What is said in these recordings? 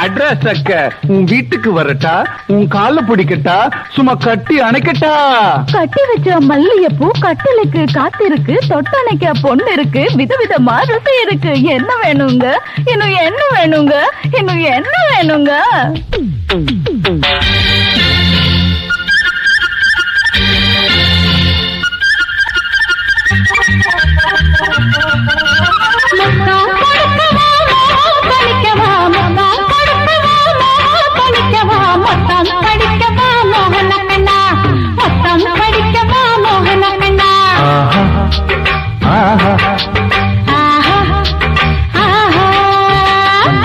Address அக்க உன் வீட்டுக்கு வரட்டா உன் கால பிடிக்கட்டா சும்மா கட்டி அணைக்கட்டா. கட்டி வச்ச மல்லிகைப்பூ காத்து காத்திருக்கு தொட்டணைக்க பொண்ணு இருக்கு விதவிதமா ருசி இருக்கு. என்ன வேணுங்க? இன்னும் என்ன வேணுங்க? இன்னும் என்ன வேணுங்க? ஆஹா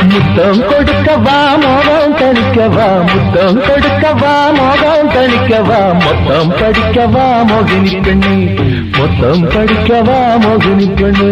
முத்தம் கொடுக்கவா மோகம் தணிக்கவா முத்தம் கொடுக்கவா மோகம் தணிக்கவா மொத்தம் படிக்கவா மோகினி பெண்ணு. மொத்தம் படிக்கவா மோகினி பெண்ணு.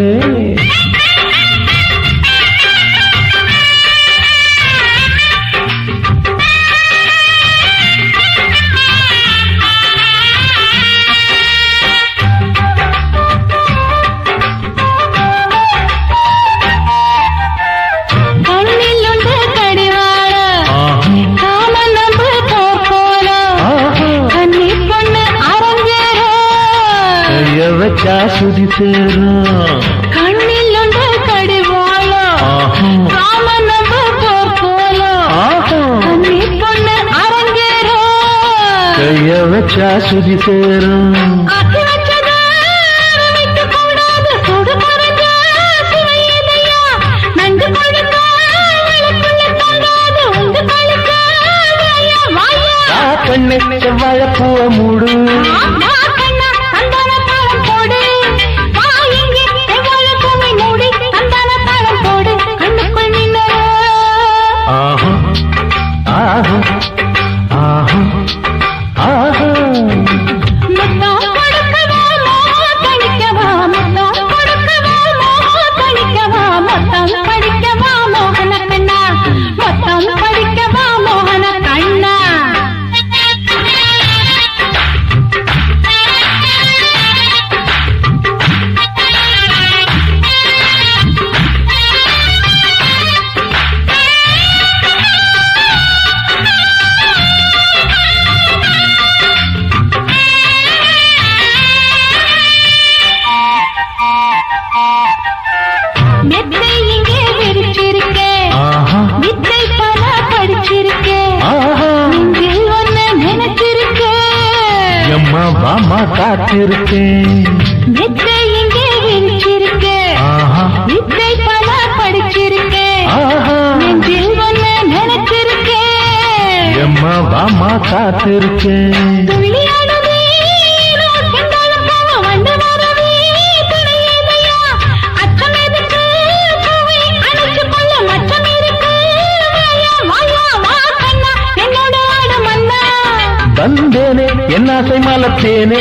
கைய வச்சா சுதி சேரும் கண்ணிலுண்டு கடிவாள ஆஹா. காமநம்பு போர்க்கோல ஆஹா. கன்னி பொண்ணு அரங்கேற. வாமா காத்திருக்கேன். வித்தை இங்கே விரிச்சிருக்கேன் ஆஹா. வித்தை பல படிச்சிருக்கேன். ஆஹா. நெஞ்சில் ஒண்ணு நினைச்சிருக்கேன். எம்மா வாமா காத்திருக்கேன். வந்தேனே என் ஆசை மலத்தேனே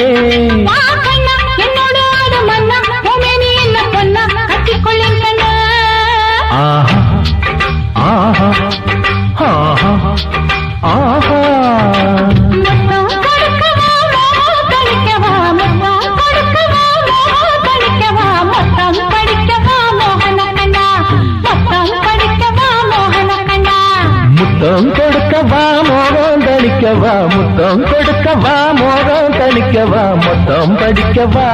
தணிக்கவா முத்தம் கொடுக்கவா மோகம் தணிக்கவா மொத்தம் படிக்கவா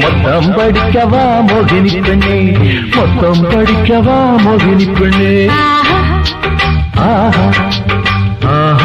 மொத்தம் படிக்கவா மோகினி பெண்ணே. மொத்தம் படிக்கவா மோகினி பெண்ணே. ஆஹா. ஆஹா.